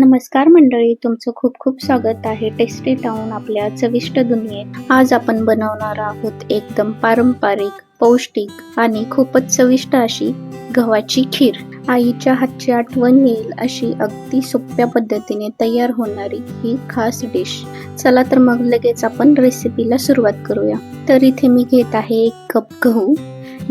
नमस्कार मंडळी तुमचं खूप खूप स्वागत आहे टेस्टी टाऊन आपल्या चविष्ट दुनियेत. आज आपण बनवणार आहोत एकदम पारंपरिक पौष्टिक आणि खूपच चविष्ट अशी गव्हाची खीर. आईच्या हातची आठवण येईल अशी अगदी सोप्या पद्धतीने तयार होणारी ही खास डिश चला तर मग लगेच आपण रेसिपीला सुरुवात करूया. तर इथे मी घेत आहे एक कप गहू.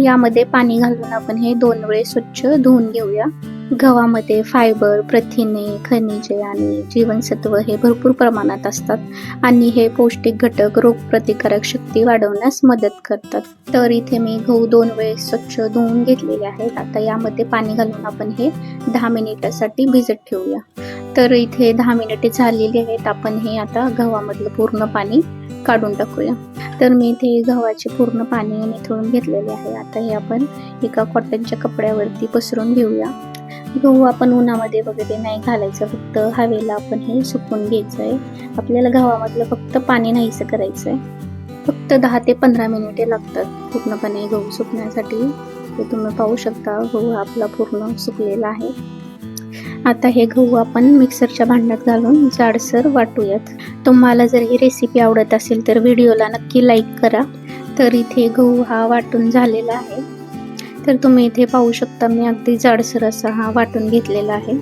यामध्ये पाणी घालून आपण हे दोन वेळे स्वच्छ धुवून घेऊया. गव्हामध्ये फायबर प्रथिने खनिजे आणि जीवनसत्व हे भरपूर प्रमाणात असतात आणि हे पौष्टिक घटक रोगप्रतिकारक शक्ती वाढवण्यास मदत करतात. तर इथे मी गहू दोन वेळेस स्वच्छ धुवून घेतलेले आहेत. आता यामध्ये पाणी घालून आपण हे दहा मिनिटासाठी भिजत ठेवूया. तर इथे दहा मिनिटे झालेली आहेत. आपण हे आता गव्हामधलं पूर्ण पाणी काढून टाकूया. तर मी इथे गव्हाचे पूर्ण पाणी निथळून घेतलेले आहे. आता हे आपण एका कॉटनच्या कपड्यावरती पसरून घेऊया. गहू आपण उन्हामध्ये वगैरे नाही घालायचं फक्त हवेला आपण हे सुकून घ्यायचं आहे आपल्याला गव्हामधलं फक्त पाणी नाहीसं करायचं आहे फक्त दहा ते पंधरा मिनिटे लागतात पूर्णपणे गहू सुकण्यासाठी. ते तुम्ही पाहू शकता गहू आपला पूर्ण सुकलेला आहे. आता हे गहू आपण मिक्सरच्या भांड्यात घालून जाडसर वाटूयात. तुम्हाला जर ही रेसिपी आवडत असेल तर व्हिडिओला नक्की लाईक करा. तर इथे गहू हा वाटून झालेला आहे. तर तुम्ही इथे पाहू शकता मी अगदी जाडसर असा हा वाटून घेतलेला आहे.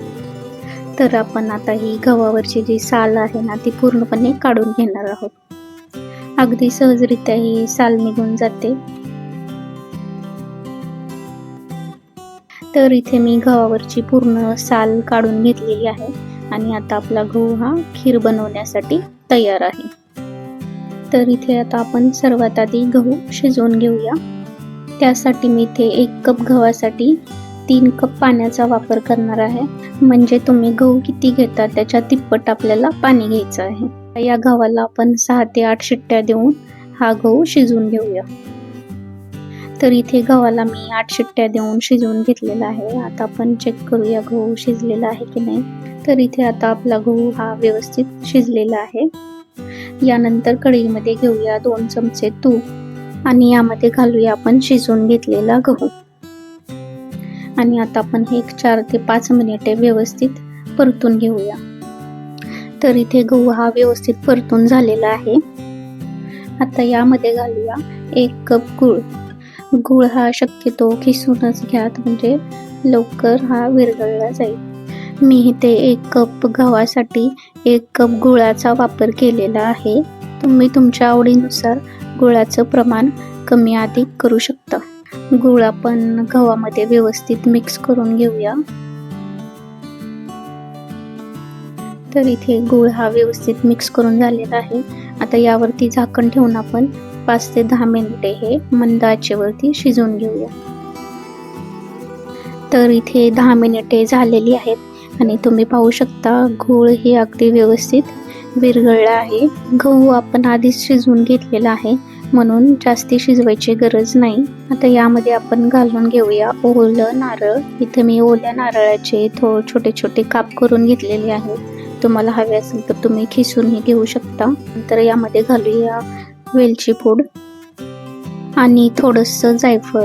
तर आपण आता ही गव्हावरची जी साल आहे ना ती पूर्णपणे काढून घेणार आहोत. अगदी सहजरित्या ही साल निघून जाते. तर इथे मी गव्हावरची पूर्ण साल काढून घेतलेली आहे आणि आता आपला गहू हा खीर बनवण्यासाठी तयार आहे. तर इथे आता आपण सर्वात आधी गहू शिजवून घेऊया. त्यासाठी मी इथे एक कप गव्हासाठी तीन कप पाण्याचा वापर करणार आहे. म्हणजे तुम्ही गहू किती घेता त्याच्या तिप्पट आपल्याला पाणी घ्यायचं आहे. या गव्हाला आपण सहा ते आठ शिट्ट्या देऊन हा गहू शिजवून घेऊया. तर इथे गव्हाला मी आठ शिट्ट्या देऊन शिजवून घेतलेला आहे. आता आपण चेक करूया गहू शिजलेला आहे की नाही. तर इथे आता आपला गहू हा व्यवस्थित शिजलेला आहे. यानंतर कढईमध्ये घेऊया दोन चमचे तूप. आणि यामध्ये घालूया आपण शिजवून घेतलेला गहू. आणि आता आपण हे एक चार ते पाच मिनिटे व्यवस्थित परतून घेऊया. तर इथे गहू हा व्यवस्थित परतून झालेला आहे. आता यामध्ये घालूया एक कप गूळ. गूळ हा शक्यतो खिसूनच घ्यात म्हणजे लवकर हा विरघळला जाईल. मी इथे एक कप गव्हासाठी एक कप गुळाचा वापर केलेला आहे. तुम्ही तुमच्या आवडीनुसार गुळाचं प्रमाण कमी अधिक करू शकता. गुळ आपण गव्हामध्ये व्यवस्थित मिक्स करून घेऊया. तर इथे गुळ हा व्यवस्थित मिक्स करून झालेला आहे. आता यावरती झाकण ठेवून आपण पाच ते दहा मिनिटे हे मंद आचेवरती शिजवून घेऊया. तर इथे दहा मिनिटे झालेली आहेत आणि तुम्ही पाहू शकता गूळ ही अगदी व्यवस्थित विरघळला आहे. गहू आपण आधीच शिजवून घेतलेला आहे. म्हणून जास्ती शिजवायची गरज नाही. आता यामध्ये आपण घालून घेऊया ओलं नारळ. इथे मी ओल्या नारळाचे थोडे छोटे छोटे काप करून घेतलेले आहेत तुम्हाला हवे असेल तर तुम्ही खिसूनही घेऊ शकता. नंतर यामध्ये घालूया वेलची पूड आणि थोडंसं जायफळ.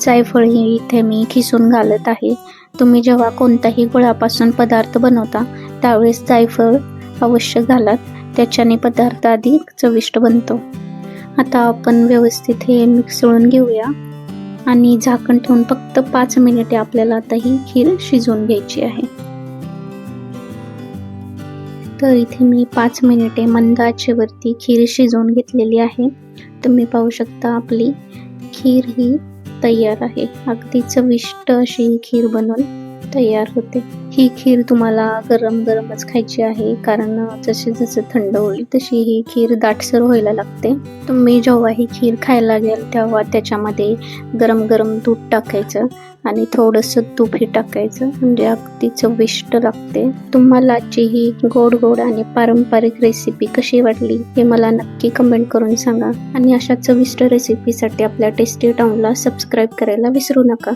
जायफळ हे इथे मी खिसून घालत आहे. तुम्ही जेव्हा कोणताही गुळापासून पदार्थ बनवता त्यावेळेस जायफळ अवश्य घालात त्याच्याने पदार्थ अधिक चविष्ट बनतो. आता आपण व्यवस्थित हे मिक्सळून घेऊया. आणि झाकण ठेवून फक्त पाच मिनिटे आपल्याला आता ही खीर शिजवून घ्यायची आहे. तर इथे मी पाच मिनिटे मंद आचेवरती खीर शिजवून घेतलेली आहे. तुम्ही पाहू शकता आपली खीर ही तयार आहे. अगदी चविष्ट अशी ही खीर बनवून तयार होते. ही खीर तुम्हाला गरम गरमच खायची आहे कारण जसे जसे थंड होईल तशी ही खीर दाटसर व्हायला लागते. तुम्ही जेव्हा ही खीर खायला घ्याल तेव्हा त्याच्यामध्ये गरम गरम दूध टाकायचं आणि थोडंसं तूपही टाकायचं. म्हणजे अगदी चविष्ट लागते. तुम्हाला आजची ही गोड गोड आणि पारंपरिक रेसिपी कशी वाटली हे मला नक्की कमेंट करून सांगा. आणि अशा चविष्ट रेसिपीसाठी आपल्या टेस्टी टाऊनला सबस्क्राईब करायला विसरू नका.